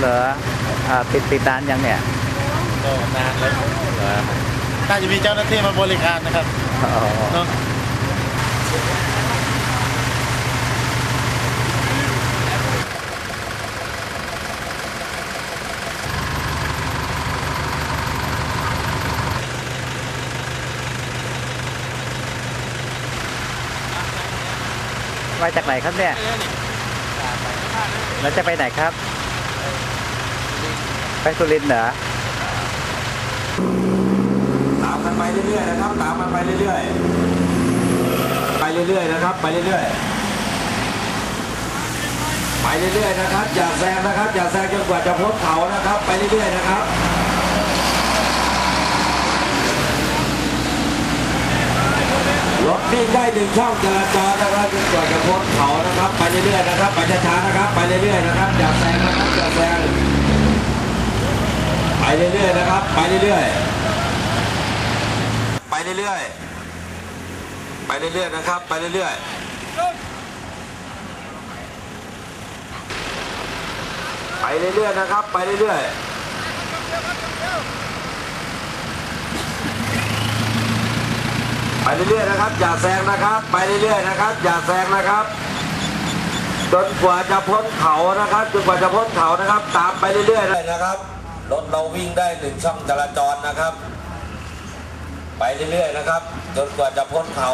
เหรออ่าติดติดนานยังเนี่ยก็นานแล้วเหรอน่าจะมีเจ้าหน้าที่มาบริการนะครับอ๋อเนาะมาจากไหนครับเนี่ยแล้วจะไปไหนครับ ไปสุรินทร์เหรอตามกันไปเรื่อยๆนะครับ ตามกันไปเรื่อยๆ ไปเรื่อยๆนะครับ ไปเรื่อยๆ ไปเรื่อยๆนะครับ อย่าแซงนะครับ อย่าแซงจนกว่าจะพ้นเขานะครับ ไปเรื่อยๆนะครับรถวิ่งได้หนึ่งช่องจราจรนะครับจนกว่าจะพ้นเขานะครับ ไปเรื่อยๆนะครับ ไปช้าๆนะครับ ไปเรื่อยๆนะครับ อย่าแซงนะครับ อย่าแซง เรื่อยๆนะครับ ไปเรื่อยๆ ไปเรื่อยๆ ไปเรื่อยๆนะครับ ไปเรื่อยๆไปเรื่อยๆนะครับ ไปเรื่อยๆไปเรื่อยๆนะครับ อย่าแซงนะครับ ไปเรื่อยๆนะครับ อย่าแซงนะครับ จนกว่าจะพ้นเขานะครับ จนกว่าจะพ้นเขานะครับ ตามไปเรื่อยๆนะครับ รถเราวิ่งได้หนึ่งช่องจราจรนะครับ ไปเรื่อยๆนะครับ จนกว่าจะพ้นเขา